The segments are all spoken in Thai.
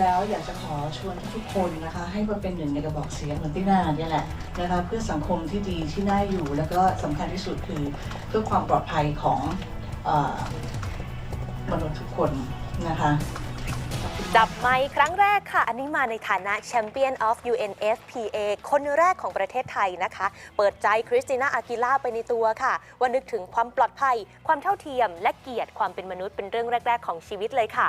แล้วอยากจะขอชวนทุกคนนะคะ ให้มาเป็นหนึ่งในกระบอกเสียงเหมือนที่นาเนี่ยแหละนะคะเพื่อสังคมที่ดีที่น่าอยู่ แล้วก็สำคัญที่สุดคือเพื่อความปลอดภัยของมนุษย์ทุกคนนะคะขอบคุณมากจับไมค์ครั้งแรกค่ะ อันนี้มาในฐานะ Champion of UNFPA คนแรกของประเทศไทยนะคะ เปิดใจคริสติน่าอากิล่าไปในตัวค่ะ ว่านึกถึงความปลอดภัย ความเท่าเทียม และเกียรติความเป็นมนุษย์เป็นเรื่องแรก ๆ ของชีวิตเลยค่ะ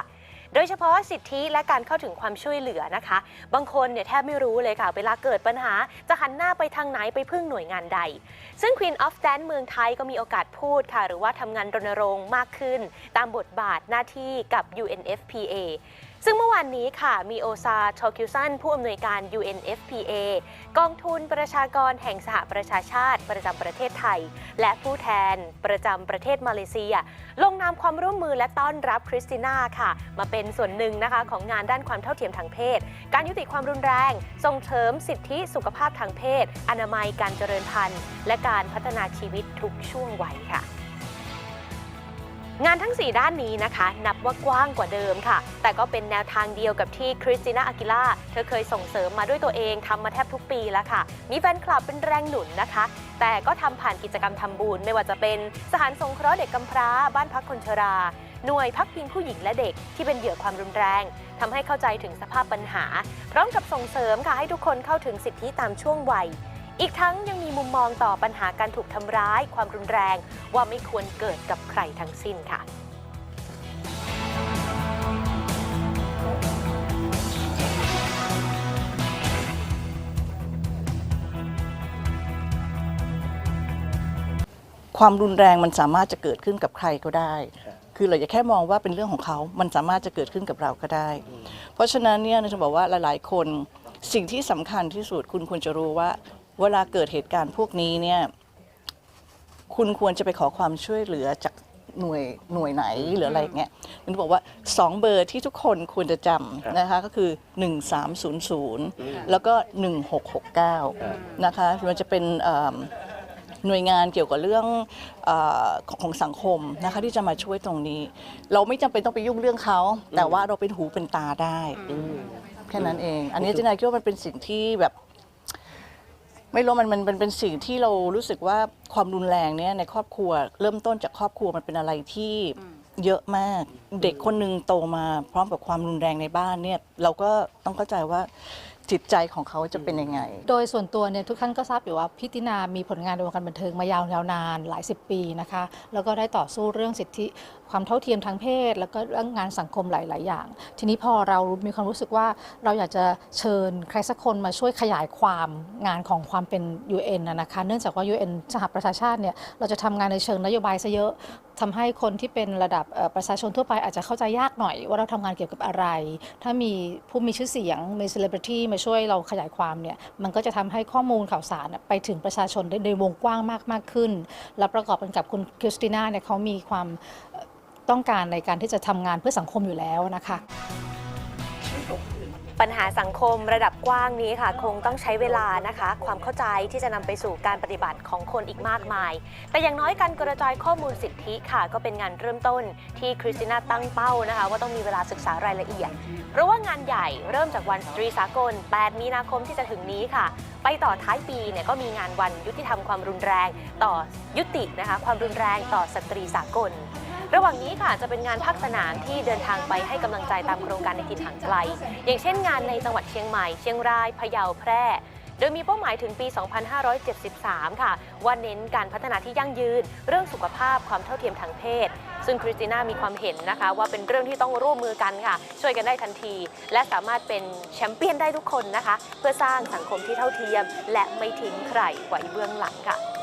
โดยเฉพาะสิทธิและการเข้าถึงความช่วยเหลือนะคะ บางคนเนี่ยแทบไม่รู้เลยค่ะ เวลาเกิดปัญหาจะหันหน้าไปทางไหนไปพึ่งหน่วยงานใด ซึ่ง Queen of Dance เมืองไทยก็มีโอกาสพูดค่ะ หรือว่าทำงานรณรงค์มากขึ้น ตามบทบาทหน้าที่กับ UNFPA ซึ่งานนี้ค่ะ มีโอซาโชคิวซัน ผู้อำนวยการ UNFPA กองทุนประชากรแห่งสหประชาชาติ ประจำประเทศไทย และผู้แทนประจำประเทศมาเลเซีย ลงนามความร่วมมือและต้อนรับคริสติน่าค่ะ มาเป็นส่วนหนึ่งนะคะของงานด้านความเท่าเทียมทางเพศ การยุติความรุนแรง ส่งเสริมสิทธิสุขภาพทางเพศ อนามัยการเจริญพันธุ์ และการพัฒนาชีวิตทุกช่วงวัยค่ะ งานทั้ง 4 ด้านนี้นะคะ นับว่ากว้างกว่าเดิมค่ะ แต่ก็เป็นแนวทางเดียวกับที่คริสติน่าอากิล่าเธอเคยส่งเสริมมาด้วยตัวเองทำมาแทบทุกปีแล้วค่ะ มีแฟนคลับเป็นแรงหนุนนะคะ แต่ก็ทำผ่านกิจกรรมทำบุญไม่ว่าจะเป็นสถานสงเคราะห์เด็กกำพร้า บ้านพักคนชราหน่วยพักพิงผู้หญิงและเด็กที่เป็นเหยื่อความรุนแรงทำให้เข้าใจถึงสภาพปัญหา พร้อมกับส่งเสริมค่ะให้ทุกคนเข้าถึงสิทธิตามช่วงวัย อีกทั้งยังมีมุมมองต่อปัญหาการถูกทำร้าย ความรุนแรง ว่าไม่ควรเกิดกับใครทั้งสิ้นค่ะความรุนแรงมันสามารถจะเกิดขึ้นกับใครก็ได้ คือเราอย่าแค่มองว่าเป็นเรื่องของเขา มันสามารถจะเกิดขึ้นกับเราก็ได้ เพราะฉะนั้นเนี่ยเราจะบอกว่าหลาย ๆ คนสิ่งที่สำคัญที่สุดคุณควรจะรู้ว่า เวลาเกิดเหตุการณ์พวกนี้เนี่ยคุณควรจะไปขอความช่วยเหลือจากหน่วยหน่วยไหนหรืออะไรอย่างเงี้ยมันบอกว่า 2 เบอร์ที่ทุกคนควรจะจำนะคะก็คือ 1300 แล้วก็ 1669 นะคะมันจะเป็นเอิ่มหน่วยงานเกี่ยวกับเรื่องเออของของสังคมนะคะที่จะมาช่วยตรงนี้ เราไม่จำเป็นต้องไปยุ่งเรื่องเขา แต่ว่าเราเป็นหูเป็นตาได้ แค่นั้นเอง อันนี้เจนายคิดว่ามันเป็นสิ่งที่แบบ ไม่รู้มันมันมันเป็นสิ่งที่เรารู้สึกว่าความรุนแรงเนี่ยในครอบครัว เริ่มต้นจากครอบครัวมันเป็นอะไรที่เยอะมาก เด็กคนหนึ่งโตมา พร้อมกับความรุนแรงในบ้านเนี่ยเราก็ต้องเข้าใจว่า จิตใจของเขาจะเป็นยังไง โดยส่วนตัวเนี่ยทุกท่านก็ทราบอยู่ว่าพิตินามีผลงานในวงการบันเทิงมายาวนานหลายสิบปีนะคะ แล้วก็ได้ต่อสู้เรื่องสิทธิความเท่าเทียมทางเพศ แล้วก็เรื่องงานสังคมหลาย ๆ อย่าง ทีนี้พอเรามีความรู้สึกว่าเราอยากจะเชิญใครสักคนมาช่วยขยายความงานของความเป็น UN นะนะคะ เนื่องจากว่า UN สหประชาชาติเนี่ยเราจะทำงานในเชิงนโยบายซะเยอะทำให้คนที่เป็นระดับประชาชนทั่วไปอาจจะเข้าใจยากหน่อย ว่าเราทำงานเกี่ยวกับอะไร ถ้ามีผู้มีชื่อเสียงมีเซเลบริตี้มาช่วยเราขยายความเนี่ยมันก็จะทำให้ข้อมูลข่าวสารไปถึงประชาชนได้ในวงกว้างมากมากขึ้น และประกอบกันกับคุณคริสติน่าเนี่ยเขามีความต้องการในการที่จะทำงานเพื่อสังคมอยู่แล้วนะคะ ปัญหาสังคมระดับกว้างนี้ค่ะ คงต้องใช้เวลานะคะ ความเข้าใจที่จะนำไปสู่การปฏิบัติของคนอีกมากมาย แต่อย่างน้อยการกระจายข้อมูลสิทธิค่ะ ก็เป็นงานเริ่มต้นที่คริสติน่าตั้งเป้านะคะ ว่าต้องมีเวลาศึกษารายละเอียด เพราะว่างานใหญ่เริ่มจากวันสตรีสากล 8 มีนาคมที่จะถึงนี้ค่ะ ไปต่อท้ายปีเนี่ยก็มีงานวันยุติธรรมความรุนแรง ต่อยุตินะคะความรุนแรงต่อสตรีสากล ระหว่างนี้ค่ะจะเป็นงานภาคสนามที่เดินทางไปให้กำลังใจตามโครงการในทิศทางไกล อย่างเช่นงานในจังหวัดเชียงใหม่ เชียงราย พะเยา แพร่ โดยมีเป้าหมายถึงปี 2573 ค่ะ ว่าเน้นการพัฒนาที่ยั่งยืน เรื่องสุขภาพความเท่าเทียมทางเพศ ซึ่งคริสติน่ามีความเห็นนะคะ ว่าเป็นเรื่องที่ต้องร่วมมือกันค่ะ ช่วยกันได้ทันที และสามารถเป็นแชมเปี้ยนได้ทุกคนนะคะ เพื่อสร้างสังคมที่เท่าเทียม และไม่ทิ้งใครไว้เบื้องหลังค่ะ